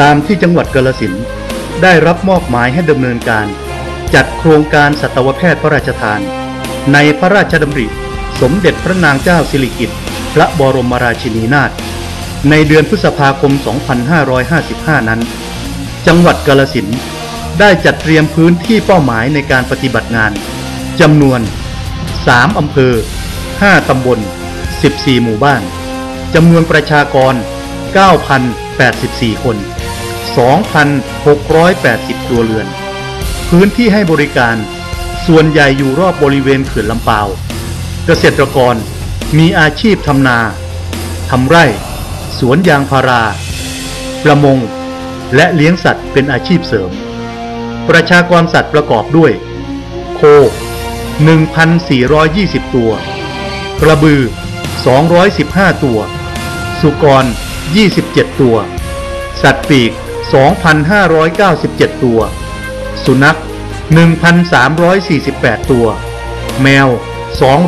ตามที่จังหวัดกาฬสินได้รับมอบหมายให้ดำเนินการ จัดโครงการสัตวแพทย์พระราชทาน ในพระราชดำริ สมเด็จพระนางเจ้าสิริกิติ์พระบรมราชินีนาถในเดือนพฤษภาคม 2555 นั้น จังหวัดกาฬสินได้จัดเตรียมพื้นที่เป้าหมายในการปฏิบัติงานจำนวน 3 อำเภอ 5 ตำบล 14 หมู่บ้าน จำนวนประชากร 9,084 คน 2,680 ตัวเรือน พื้นที่ให้บริการ ส่วนใหญ่อยู่รอบบริเวณเขื่อนลำปาว เกษตรกรมีอาชีพทำนาทำไร่ สวนยางพารา ประมง และเลี้ยงสัตว์เป็นอาชีพเสริม ประชากรสัตว์ประกอบด้วย โค 1,420 ตัว กระบือ 215 ตัว สุกร 27 ตัว สัตว์ปีก 2,597 ตัว สุนัข 1,348 ตัว แมว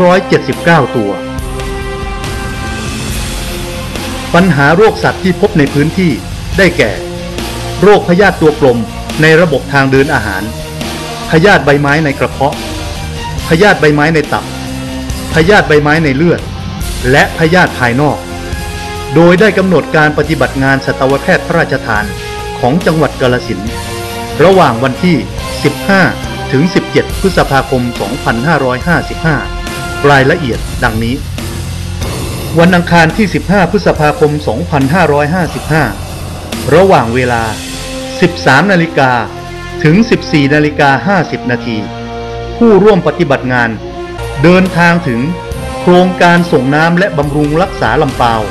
279 ตัว ปัญหาโรคสัตว์ที่พบในพื้นที่ได้แก่ โรคพยาธิตัวกลมในระบบทางเดินอาหาร พยาธิใบไม้ในกระเพาะ พยาธิใบไม้ในตับ พยาธิใบไม้ในเลือด และพยาธิภายนอก โดยได้กำหนดการปฏิบัติงานสัตวแพทย์พระราชทาน ของจังหวัดกาฬสินระหว่างวันที่ 15 ถึง 17 พฤษภาคม 2555 รายละเอียดดังนี้ วันอังคารที่ 15 พฤษภาคม 2555 ระหว่างเวลา 13 นาฬิกาถึง 14 นาฬิกา 50 นาที ผู้ร่วมปฏิบัติงาน เดินทางถึงโครงการส่งน้ำและบำรุงรักษาลำปาว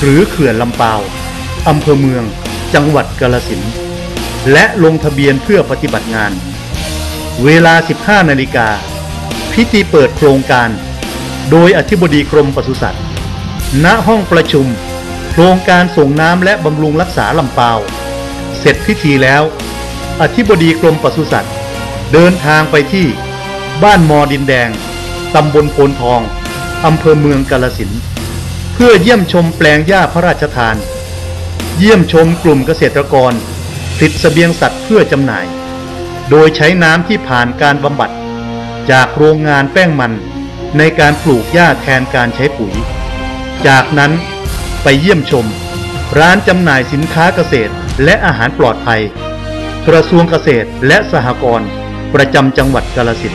หรือเขื่อนลำปาวอำเภอเมือง จังหวัดกาฬสินและลงทะเบียนเพื่อปฏิบัติงาน เวลา 15 นาฬิกา พิธีเปิดโครงการ โดยอธิบดีกรมปศุสัตว์ ณ ห้องประชุม โครงการส่งน้ำและบำรุงรักษาลำปาว เสร็จพิธีแล้ว อธิบดีกรมปศุสัตว์ เดินทางไปที่บ้านมอดินแดง ตำบลโพนทอง อำเภอเมืองกาลสิน เพื่อเยี่ยมชมแปลงหญ้าพระราชทาน เยี่ยมชมกลุ่มเกษตรกรผลิตเสบียงสัตว์เพื่อจำหน่าย โดยใช้น้ำที่ผ่านการบำบัด จากโรงงานแป้งมันในการปลูกหญ้าแทนการใช้ปุ๋ย จากนั้นไปเยี่ยมชม ร้านจำหน่ายสินค้าเกษตรและอาหารปลอดภัย กระทรวงเกษตรและสหกรณ์ประจำจังหวัดกาฬสิน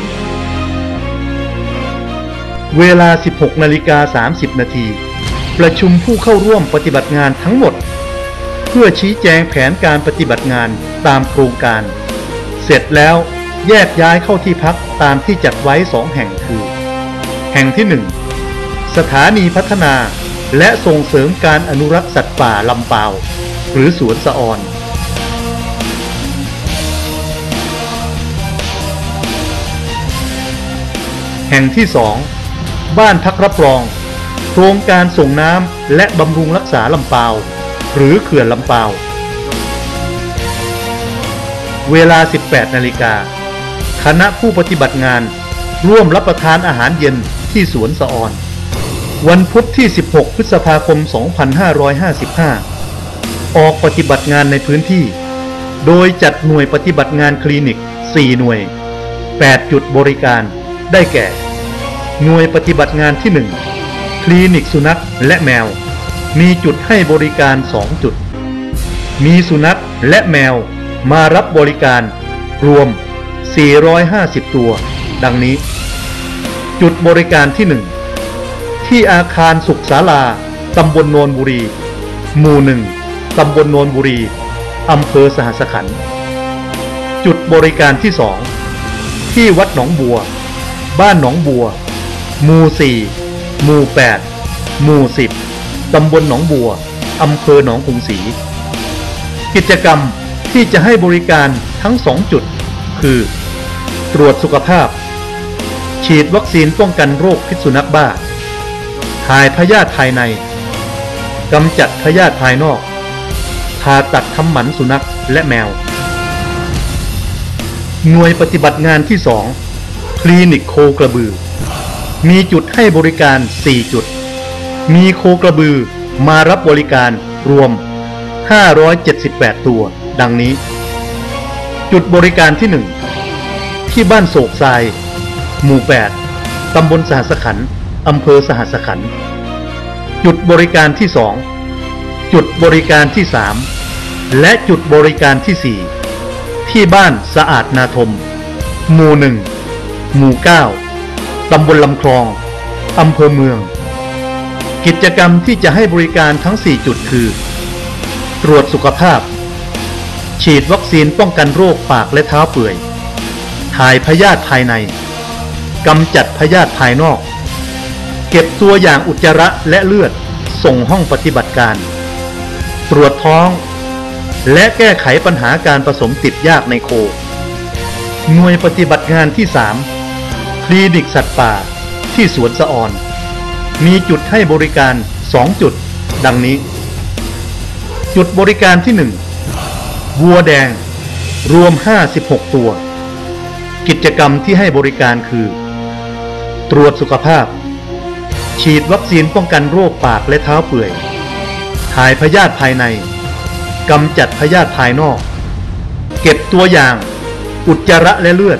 เวลา 16นาฬิกา30 นาที ประชุมผู้เข้าร่วมปฏิบัติงานทั้งหมด พื่อชี้แจงแผนการปฏิบัติงานตามโครงการ เสร็จแล้วแยกย้ายเข้าที่พักตามที่จัดไว้สองแห่งคือ แห่งที่หนึ่งสถานีพัฒนาและส่งเสริมการอนุรักษ์สัตว์ป่าลำปาวหรือสวนสะออน แห่งที่สองบ้านพักรับรอง โครงการส่งน้ำและบำรุงรักษาลำปาว หรือเขื่อนลำปาวเวลา 18 นาฬิกา คณะผู้ปฏิบัติงาน ร่วมรับประทานอาหารเย็นที่สวนสะออน วันพุธที่ 16 พฤษภาคม 2555 ออกปฏิบัติงานในพื้นที่ โดยจัดหน่วยปฏิบัติงานคลินิก 4 หน่วย 8 จุดบริการได้แก่ หน่วยปฏิบัติงานที่ 1 คลินิกสุนัขและแมว มีจุดให้บริการ 2 จุด มีสุนัขและแมวมารับบริการ รวม 450 ตัว ดังนี้ จุดบริการที่ 1 ที่อาคารสุขศาลา ตำบลโนนบุรี หมู่หนึ่งตำบลโนนบุรี อำเภอสหสขันธ์จุดบริการที่สองที่วัดหนองบัว บ้านหนองบัว หมู่สี่หมู่แปดหมู่สิบ ตำบลหนองบัว อำเภอหนองกรุงศรี กิจกรรมที่จะให้บริการทั้งสองจุด คือ ตรวจสุขภาพ ฉีดวัคซีนป้องกันโรคพิษสุนัขบ้า ถ่ายพยาธิภายในกำจัดพยาธิภายนอก ผ่าตัดทำหมันสุนัขและแมว หน่วยปฏิบัติงานที่ 2 คลินิกโคกระบือ มีจุดให้บริการ 4 จุด มีโคกระบือมารับบริการรวม 578 ตัว ดังนี้ จุดบริการที่ 1 ที่บ้านโศกทราย หมู่ 8 ตำบลสหัสขันอำเภอสหัสขันจุดบริการที่ 2 จุดบริการที่ 3 และจุดบริการที่ 4 ที่บ้านสะอาดนาทม หมู่ 1 หมู่ 9 ตำบลลำคลองอำเภอเมือง กิจกรรมที่จะให้บริการทั้ง 4 จุดคือ ตรวจสุขภาพ ฉีดวัคซีนป้องกันโรคปากและเท้าเปื่อย ถ่ายพยาธิภายในกำจัดพยาธิภายนอก เก็บตัวอย่างอุจจาระและเลือด ส่งห้องปฏิบัติการ ตรวจท้อง และแก้ไขปัญหาการผสมติดยากในโค หน่วยปฏิบัติงานที่ 3 คลินิกสัตว์ป่าที่สวนสะออน มีจุดให้บริการ 2 จุด ดังนี้ จุดบริการที่ 1 วัวแดง รวม 56 ตัว กิจกรรมที่ให้บริการคือ ตรวจสุขภาพ ฉีดวัคซีนป้องกันโรคปากและเท้าเปื่อย ถ่ายพยาธิภายในกำจัดพยาธิภายนอก เก็บตัวอย่าง อุจจาระและเลือด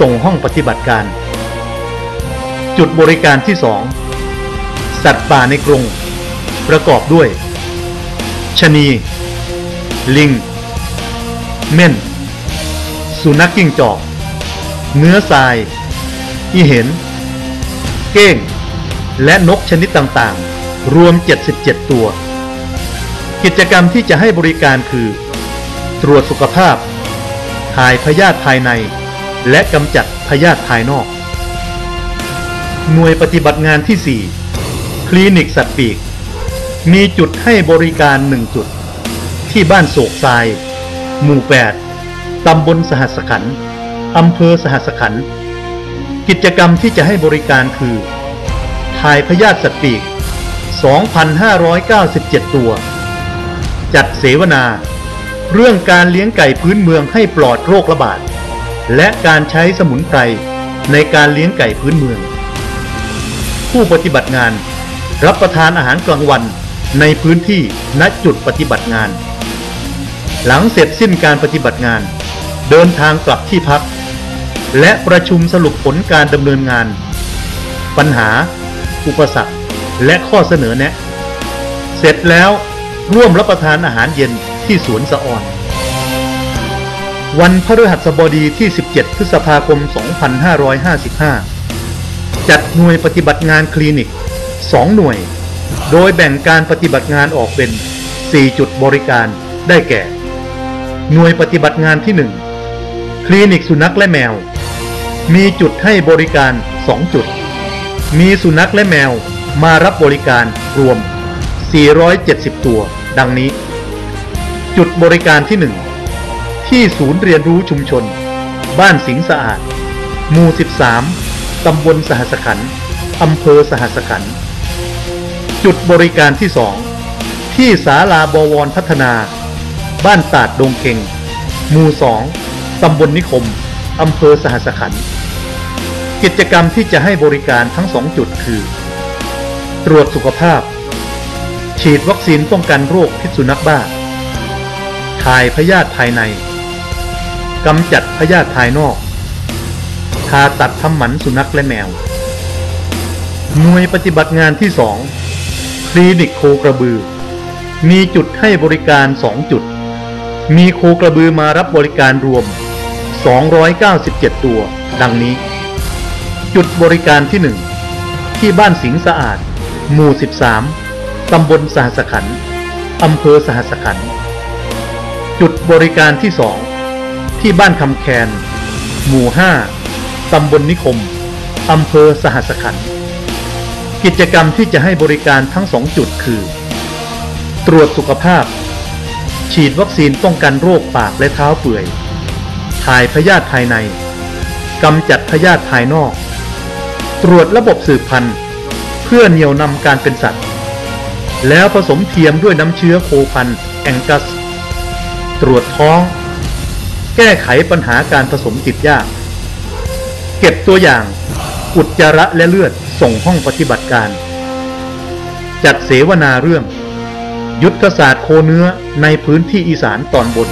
ส่งห้องปฏิบัติการ จุดบริการที่ 2 สัตว์ป่าในกรง ประกอบด้วยชะนี ลิง เม่น สุนัขกิ้งจอก เนื้อทราย อีเห็น เก้ง และนกชนิดต่างๆ รวม 77 ตัว กิจกรรมที่จะให้บริการคือ ตรวจสุขภาพถ่ายพยาธิภายใน และกำจัดพยาธิภายนอก หน่วยปฏิบัติงานที่ 4 คลินิกสัตว์ปีก มีจุดให้บริการหนึ่งจุด ที่บ้านโศกทราย หมู่ 8 ตำบลสหัสขันธ์อำเภอสหัสขันธ์กิจกรรมที่จะให้บริการคือ ถ่ายพยาธิสัตว์ปีก 2,597 ตัว จัดเสวนา เรื่องการเลี้ยงไก่พื้นเมืองให้ปลอดโรคระบาด และการใช้สมุนไพรในการเลี้ยงไก่พื้นเมือง ผู้ปฏิบัติงาน รับประทานอาหารกลางวันในพื้นที่ณจุดปฏิบัติงาน หลังเสร็จสิ้นการปฏิบัติงาน เดินทางกลับที่พัก และประชุมสรุปผลการดำเนินงาน ปัญหา อุปสรรค และข้อเสนอแนะ เสร็จแล้วร่วมรับประทานอาหารเย็นที่สวนสะออน วันพฤหัสบดีที่ 17 พฤษภาคม 2555 จัดหน่วยปฏิบัติงานคลินิก 2 หน่วย โดยแบ่งการปฏิบัติงานออกเป็น 4 จุดบริการได้แก่ หน่วยปฏิบัติงานที่ 1 คลินิกสุนัขและแมว มีจุดให้บริการ 2 จุด มีสุนัขและแมวมารับบริการรวม 470 ตัว ดังนี้ จุดบริการที่ 1 ที่ศูนย์เรียนรู้ชุมชน บ้านสิงสะอาด หมู่ 13 ตำบลสหัสขันธ์อำเภอสหัสขันธ์ จุดบริการที่ 2 ที่ศาลาบวรพัฒนา บ้านตาดดงเค็งหมู่ 2 ตำบลนิคม อำเภอสหัสขันธ์กิจกรรมที่จะให้บริการทั้งสองจุดคือ ตรวจสุขภาพ ฉีดวัคซีนป้องกันโรคพิษสุนัขบ้า ถ่ายพยาธิภายในกำจัดพยาธิภายนอกผ่าตัดทำหมันสุนัขและแมว หน่วยปฏิบัติงานที่สอง คลินิกโคกระบือ มีจุดให้บริการ 2 จุด มีโคกระบือมารับบริการรวม 297 ตัว ดังนี้ จุดบริการที่ 1 ที่บ้านสิงสะอาด หมู่ 13 ตำบลสหัสขันธ์อำเภอสหัสขันธ์จุดบริการที่ 2 ที่บ้านคำแคน หมู่ 5 ตำบลนิคม อำเภอสหัสขันธ์ กิจกรรมที่จะให้บริการทั้งสองจุดคือ ตรวจสุขภาพ ฉีดวัคซีนป้องกันโรคปากและเท้าเปื่อย ถ่ายพยาธิภายในกำจัดพยาธิภายนอก ตรวจระบบสืบพันธุ์ เพื่อเหนี่ยวนำการเป็นสัตว์ แล้วผสมเทียมด้วยน้ำเชื้อโคพันธุ์แองกัส ตรวจท้อง แก้ไขปัญหาการผสมติดยาก เก็บตัวอย่าง อุจจาระและเลือดส่งห้องปฏิบัติการ จัดเสวนาเรื่อง ยุทธศาสตร์โคเนื้อในพื้นที่อีสานตอนบน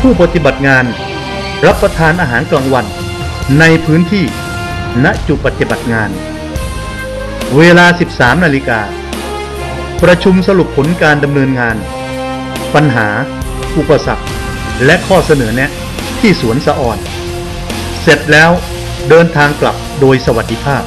ผู้ปฏิบัติงานรับประทานอาหารกลางวัน ในพื้นที่ณจุดปฏิบัติงาน เวลา 13 นาฬิกา ประชุมสรุปผลการดำเนินงาน ปัญหา อุปสรรค และข้อเสนอแนะที่สวนสะอ่อน เสร็จแล้ว เดินทางกลับโดยสวัสดิภาพ